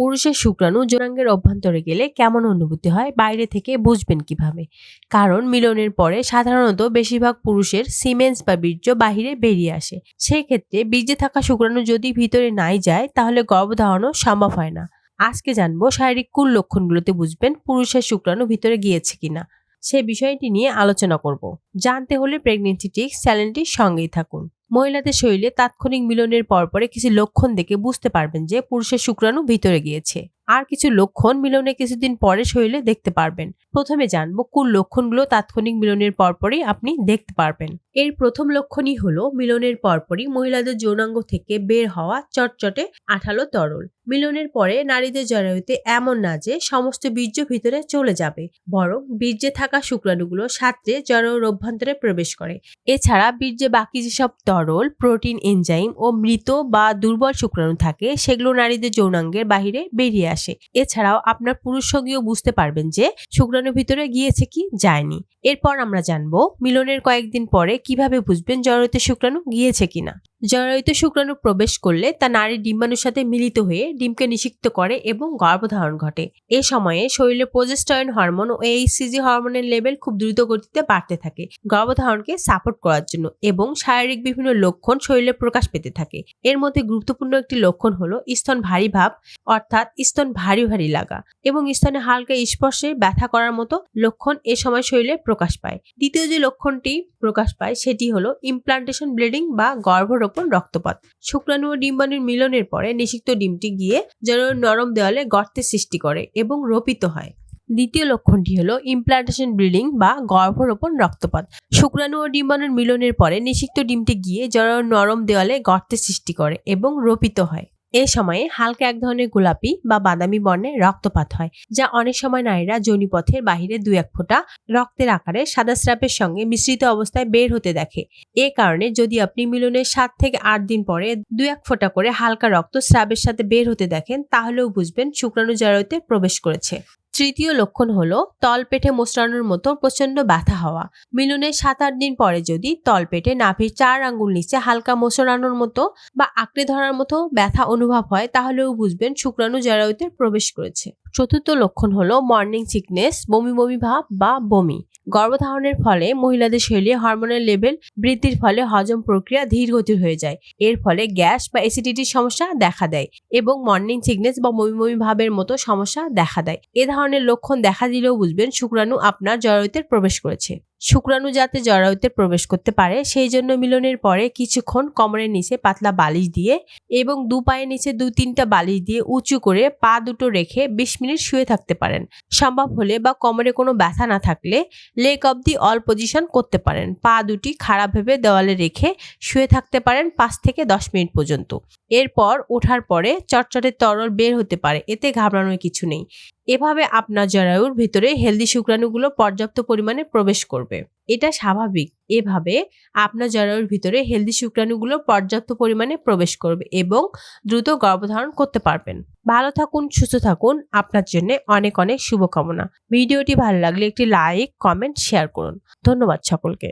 পুরুষের শুক্রাণু যৌনাঙ্গের অভ্যন্তরে গেলে কেমন অনুভূতি হয়? বাইরে থেকে বুঝবেন কীভাবে? কারণ মিলনের পরে সাধারণত বেশিরভাগ পুরুষের সিমেন্স বা বীর্য বাহিরে বেরিয়ে আসে। সেই ক্ষেত্রে বীর্যে থাকা শুক্রাণু যদি ভিতরে নাই যায়, তাহলে গর্ভধারণও সম্ভব হয় না। আজকে জানব শারীরিক কোন লক্ষণগুলোতে বুঝবেন পুরুষের শুক্রাণু ভিতরে গিয়েছে কিনা। সে বিষয়টি নিয়ে আলোচনা করব। জানতে হলে প্রেগনেন্সি টিক্স চ্যানেলটির সঙ্গেই থাকুন। মহিলাদের শরীরে তাৎক্ষণিক মিলনের পরপরে কিছু লক্ষণ দেখে বুঝতে পারবেন যে পুরুষের শুক্রাণু ভিতরে গিয়েছে। আর কিছু লক্ষণ মিলনে কিছুদিন পরে শরীরে দেখতে পারবেন। প্রথমে জানব কোন লক্ষণগুলো তাৎক্ষণিক মিলনের পরপরই আপনি দেখতে পারবেন। এর প্রথম লক্ষণই হলো, মিলনের পরপরই মহিলাদের যৌনাঙ্গ থেকে বের হওয়া চটচটে আঠালো তরল। মিলনের পরে নারীদের জরায়ুতে এমন না যে সমস্ত বীর্য ভিতরে চলে যাবে, বরং বীর্যে থাকা শুক্রাণুগুলো সাত্রে জরায়ুর অভ্যন্তরে প্রবেশ করে। এছাড়া বীর্যে বাকি যেসব তরল, প্রোটিন, এনজাইম ও মৃত বা দুর্বল শুক্রাণু থাকে, সেগুলো নারীদের যৌনাঙ্গের বাহিরে বেরিয়ে আসে। এছাড়াও আপনার পুরুষ সঙ্গীও বুঝতে পারবেন যে শুক্রাণু ভিতরে গিয়েছে কি যায়নি। এরপর আমরা জানব মিলনের কয়েকদিন পরে কীভাবে বুঝবেন জরায়ুতে শুক্রাণু গিয়েছে কিনা। জরায়ুতে শুক্রাণু প্রবেশ করলে তা নারীর ডিম্বাণুর সাথে মিলিত হয়ে ডিমকে নিষিক্ত করে এবং গর্ভধারণ ঘটে। এ সময়ে শরীরে প্রজেস্টয়েন হরমোন ও এইচসিজি হরমোনের লেভেল খুব দ্রুত গতিতে বাড়তে থাকে গর্ভধারণকে সাপোর্ট করার জন্য এবং শারীরিক বিভিন্ন লক্ষণ শরীরে প্রকাশ পেতে থাকে। এর মধ্যে গুরুত্বপূর্ণ একটি লক্ষণ হলো স্তন ভারী ভাব, অর্থাৎ স্তন ভারী ভারী লাগা এবং স্তনে হালকা স্পর্শে ব্যথা করার মতো লক্ষণ এ সময় শরীরে প্রকাশ পায়। দ্বিতীয় যে লক্ষণটি প্রকাশ পায় সেটি হলো ইমপ্লান্টেশন ব্লিডিং বা গর্ভরোপণ রক্তপাত। শুক্রাণু ও ডিম্বাণুর মিলনের পরে নিষিক্ত ডিমটি গিয়ে যেন নরম দেওয়ালে গর্তের সৃষ্টি করে এবং রোপিত হয়। দ্বিতীয় লক্ষণটি হলো ইমপ্লান্টেশন ব্লিডিং বা গর্ভরোপণ রক্তপাত। শুক্রাণু ও ডিম্বাণুর মিলনের পরে নিষিক্ত ডিমটি গিয়ে জড় নরম দেওয়ালে গর্তের সৃষ্টি করে এবং রোপিত হয়। এ সময়ে হালকা এক ধরনের গোলাপি বা বাদামি বর্ণের রক্তপাত হয়, যা অনেক সময় নারীরা যৌনিপথের বাহিরে দু এক ফোঁটা রক্তের আকারে সাদা স্রাপের সঙ্গে মিশ্রিত অবস্থায় বের হতে দেখে। এ কারণে যদি আপনি মিলনের সাত থেকে আট দিন পরে দু এক ফোঁটা করে হালকা রক্ত স্রাবের সাথে বের হতে দেখেন, তাহলেও বুঝবেন শুক্রাণু জরায়ুতে প্রবেশ করেছে। তৃতীয় লক্ষণ হলো তলপেটে মোচড়ানোর মতো প্রচণ্ড ব্যথা হওয়া। মিলনের সাত আট দিন পরে যদি তলপেটে নাভির চার আঙ্গুল নিচে হালকা মোচড়ানোর মতো বা আঁকড়ে ধরার মতো ব্যথা অনুভব হয়, তাহলেও বুঝবেন শুক্রাণু জরায়ুতে প্রবেশ করেছে। চতুর্থ লক্ষণ হলো মর্নিং সিকনেস বমি বমি ভাব বা বমি। গর্ভধারণের ফলে মহিলাদের শরীরে হরমোনের লেভেল বৃদ্ধির ফলে হজম প্রক্রিয়া ধীর গতির হয়ে যায়। এর ফলে গ্যাস বা অ্যাসিডিটির সমস্যা দেখা দেয় এবং মর্নিং সিকনেস বা বমি বমি ভাবের মতো সমস্যা দেখা দেয়। এ ধরনের লক্ষণ দেখা দিলেও বুঝবেন শুক্রাণু আপনার জরায়ুতে প্রবেশ করেছে। শুক্রাণু যাতে জরায়ুতে প্রবেশ করতে পারে। সেই জন্য মিলনের পরে কিছুক্ষণ কোমরের নিচে পাতলা বালিশ দিয়ে এবং দু পায়ের নিচে দু তিনটা বালিশ দিয়ে উঁচু করে পা দুটো রেখে বিশ মিনিট শুয়ে থাকতে পারেন। সম্ভব হলে বা কোমরে কোনো ব্যথা না থাকলে leg of the all position করতে পারেন। পা দুটি খারাপ ভেবে দেওয়ালে রেখে শুয়ে থাকতে পারেন পাঁচ থেকে দশ মিনিট পর্যন্ত। এরপর ওঠার পরে চটচটে তরল বের হতে পারে। এতে ঘাবড়ানোর কিছু নেই। এভাবে আপনার জরায়ুর ভিতরে হেলদি শুক্রাণুগুলো পর্যাপ্ত পরিমাণে প্রবেশ করবে। এটা স্বাভাবিক। এভাবে আপনার জরায়ুর ভিতরে হেলদি শুক্রাণুগুলো পর্যাপ্ত পরিমাণে প্রবেশ করবে এবং দ্রুত গর্ভধারণ করতে পারবেন। ভালো থাকুন, সুস্থ থাকুন। আপনার জন্য অনেক অনেক শুভকামনা। ভিডিওটি ভালো লাগলে একটি লাইক কমেন্ট শেয়ার করুন। ধন্যবাদ সকলকে।